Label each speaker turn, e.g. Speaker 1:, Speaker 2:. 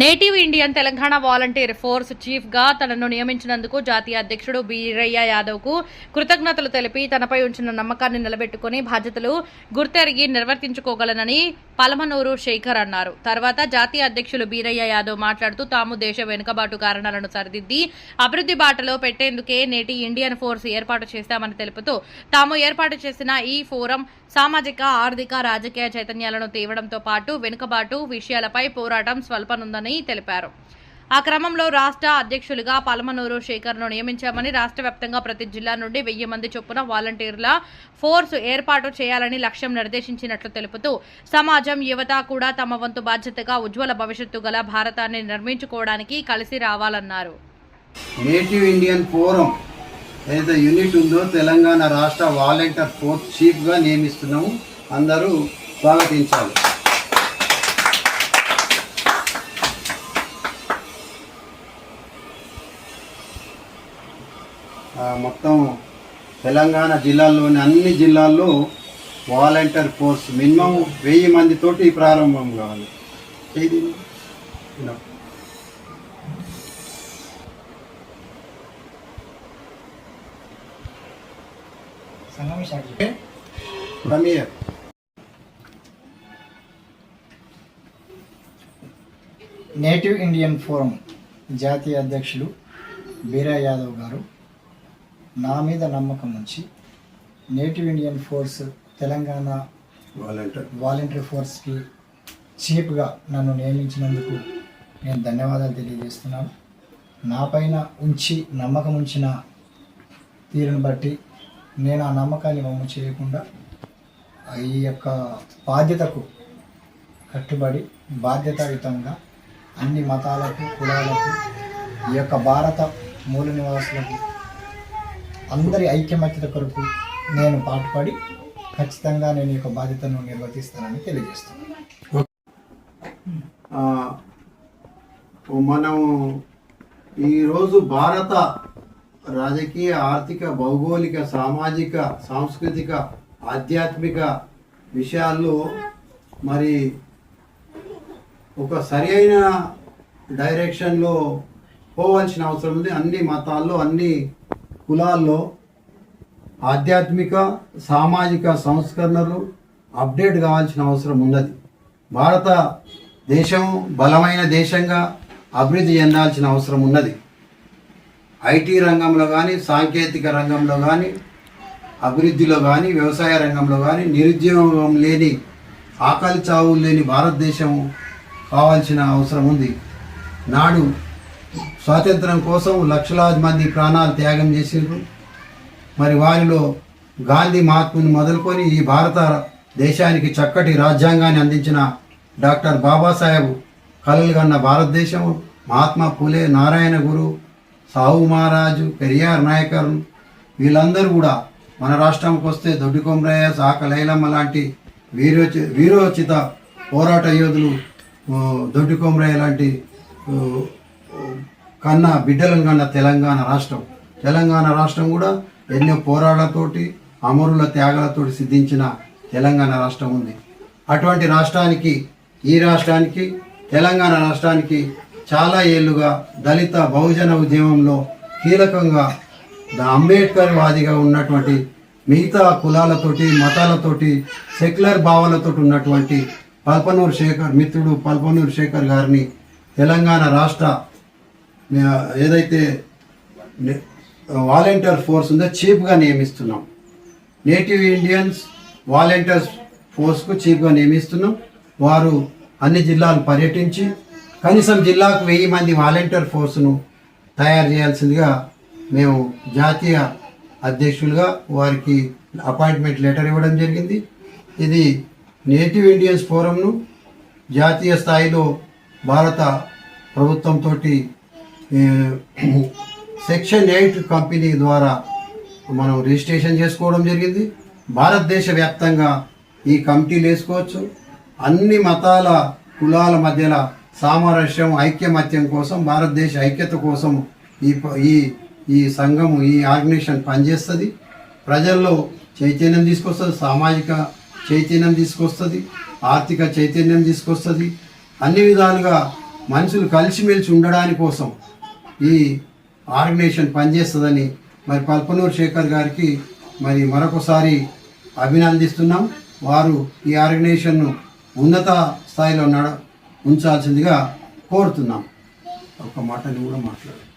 Speaker 1: Native Indian Telangana volunteer force చీఫ్గా తనను నియమించినందుకు జాతీయ అధ్యక్షుడు బీరయ్య యాదవ్కు కృతజ్ఞతలు తెలిపి తనపై ఉంచిన నమ్మకాన్ని నిలబెట్టుకుని బాధ్యతలు గుర్తెరిగి నిర్వర్తించుకోగలనని పలమనూరు శేఖర్ అన్నారు. తర్వాత జాతీయ అధ్యక్షులు బీరయ్య యాదవ్ మాట్లాడుతూ తాము దేశ వెనుకబాటు కారణాలను సరిదిద్ది అభివృద్ధి బాటలో పెట్టేందుకే నేటి ఇండియన్ ఫోర్స్ ఏర్పాటు చేశామని తెలుపుతూ తాము ఏర్పాటు చేసిన ఈ ఫోరం సామాజిక ఆర్థిక రాజకీయ చైతన్యాలను తేవడంతో పాటు వెనుకబాటు విషయాలపై పోరాటం స్వల్పనుందని తెలిపారు. ఆ క్రమంలో రాష్ట్ర అధ్యక్షులుగా పలమనూరు శేఖర్ను నియమించామని రాష్ట్ర వ్యాప్తంగా ప్రతి జిల్లా నుండి వెయ్యి మంది చొప్పున వాలంటీర్ల ఫోర్స్ ఏర్పాటు చేయాలని లక్ష్యం నిర్దేశించినట్లు తెలుపుతూ సమాజం యువత కూడా తమ వంతు బాధ్యతగా ఉజ్వల భవిష్యత్తు గల భారతాన్ని నిర్మించుకోవడానికి కలిసి రావాలన్నారు.
Speaker 2: నేటివ్ ఇండియన్ ఫోరం ఏదైతే యూనిట్ ఉందో తెలంగాణ రాష్ట్ర వాలంటీర్ ఫోర్స్ చీఫ్గా నియమిస్తున్నాము. అందరూ స్వాగతించాలి. మొత్తం తెలంగాణ జిల్లాల్లోని అన్ని జిల్లాల్లో వాలంటీర్ ఫోర్స్ మినిమం వెయ్యి మందితోటి ప్రారంభం కావాలి. Come here.
Speaker 3: Native Indian forum జాతీయ అధ్యక్షులు బీరా యాదవ్ గారు. నా మీద నమ్మకం ఉంచి native Indian force Telangana
Speaker 2: volunteer.
Speaker 3: Voluntary ఫోర్స్కి చీఫ్గా నన్ను నియమించినందుకు నేను ధన్యవాదాలు తెలియజేస్తున్నాను. నా పైన ఉంచి నమ్మకం ఉంచిన తీరును బట్టి నేను ఆ నమ్మకాన్ని వమ్ము చేయకుండా ఈ యొక్క బాధ్యతకు కట్టుబడి బాధ్యతాయుతంగా అన్ని మతాలకు కులాలకు ఈ యొక్క భారత మూల నివాసులకు అందరి ఐక్యమత్యత కొరకు నేను పాటుపడి ఖచ్చితంగా నేను యొక్క బాధ్యతను నిర్వర్తిస్తానని
Speaker 2: తెలియజేస్తాను మనం ఈరోజు భారత రాజకీయ ఆర్థిక భౌగోళిక సామాజిక సాంస్కృతిక ఆధ్యాత్మిక విషయాల్లో మరి ఒక సరి అయిన డైరెక్షన్లో పోవాల్సిన అవసరం ఉంది. అన్ని మతాల్లో అన్ని కులాల్లో ఆధ్యాత్మిక సామాజిక సంస్కరణలు అప్డేట్ కావాల్సిన అవసరం ఉన్నది. భారత దేశం బలమైన దేశంగా అభివృద్ధి చెందాల్సిన అవసరం ఉన్నది. ఐటీ రంగంలో కానీ సాంకేతిక రంగంలో కానీ అభివృద్ధిలో కానీ వ్యవసాయ రంగంలో కానీ నిరుద్యోగం లేని ఆకలి చావులు లేని భారతదేశం కావాల్సిన అవసరం ఉంది. నాడు స్వాతంత్రం కోసం లక్షలాది మంది ప్రాణాలు త్యాగం చేసిండ్రు. మరి వారిలో గాంధీ మహాత్ముని మొదలుకొని ఈ భారత దేశానికి చక్కటి రాజ్యాంగాన్ని అందించిన డాక్టర్ బాబాసాహెబ్ కలలుగన్న భారతదేశం మహాత్మా పూలే నారాయణ గురు సాహు మహారాజు పెరియార్ నాయకర్. వీళ్ళందరూ కూడా మన రాష్ట్రంకి వస్తే దొడ్డి కొమరయ్య సాక లైలమ్మ లాంటి వీరోచి వీరోచిత పోరాట యోధులు దొడ్డి కొమరయ్య లాంటి కన్నా బిడ్డలను కన్న తెలంగాణ రాష్ట్రం. తెలంగాణ రాష్ట్రం కూడా ఎన్నో పోరాటాలతోటి అమరుల త్యాగాలతోటి సిద్ధించిన తెలంగాణ రాష్ట్రం ఉంది. అటువంటి రాష్ట్రానికి ఈ రాష్ట్రానికి తెలంగాణ రాష్ట్రానికి చాలా ఏళ్ళుగా దళిత బహుజన ఉద్యమంలో కీలకంగా ద అంబేద్కర్ వాదిగా ఉన్నటువంటి మిగతా కులాలతోటి మతాలతోటి సెక్యులర్ భావాలతో ఉన్నటువంటి పల్పనూరు శేఖర్ మిత్రుడు పల్పనూరు శేఖర్ గారిని తెలంగాణ రాష్ట్ర ఏదైతే వాలంటీర్ ఫోర్స్ ఉందో చీఫ్గా నియమిస్తున్నాం. నేటివ్ ఇండియన్స్ వాలంటీర్స్ ఫోర్స్కు చీఫ్గా నియమిస్తున్నాం. వారు అన్ని జిల్లాలు పర్యటించి కనీసం జిల్లాకు వెయ్యి మంది వాలంటీర్ ఫోర్స్ను తయారు చేయాల్సిందిగా మేము జాతీయ అధ్యక్షులుగా వారికి అపాయింట్మెంట్ లెటర్ ఇవ్వడం జరిగింది. ఇది నేటివ్ ఇండియన్స్ ఫోరంను జాతీయ స్థాయిలో భారత ప్రభుత్వంతో సెక్షన్ ఎయిట్ కంపెనీ ద్వారా మనం రిజిస్ట్రేషన్ చేసుకోవడం జరిగింది. భారతదేశ వ్యాప్తంగా ఈ కమిటీలు వేసుకోవచ్చు. అన్ని మతాల కులాల మధ్యలో సామరస్యం ఐక్యమత్యం కోసం భారతదేశ ఐక్యత కోసం ఈ ఈ ఈ సంఘం ఈ ఆర్గనైజేషన్ పనిచేస్తుంది. ప్రజల్లో చైతన్యం తీసుకొస్తుంది. సామాజిక చైతన్యం తీసుకొస్తుంది. ఆర్థిక చైతన్యం తీసుకొస్తుంది. అన్ని విధాలుగా మనుషులు కలిసిమెలిసి ఉండడానికి కోసం ఈ ఆర్గనైజేషన్ పనిచేస్తుందని మరి పల్పనూరు శేఖర్ గారికి మరి మరొకసారి అభినందిస్తున్నాం. వారు ఈ ఆర్గనైజేషన్ను ఉన్నత స్థాయిలో నడ ఉంచాల్సిందిగా కోరుతున్నాం. ఒక మాటని కూడా మాట్లాడు.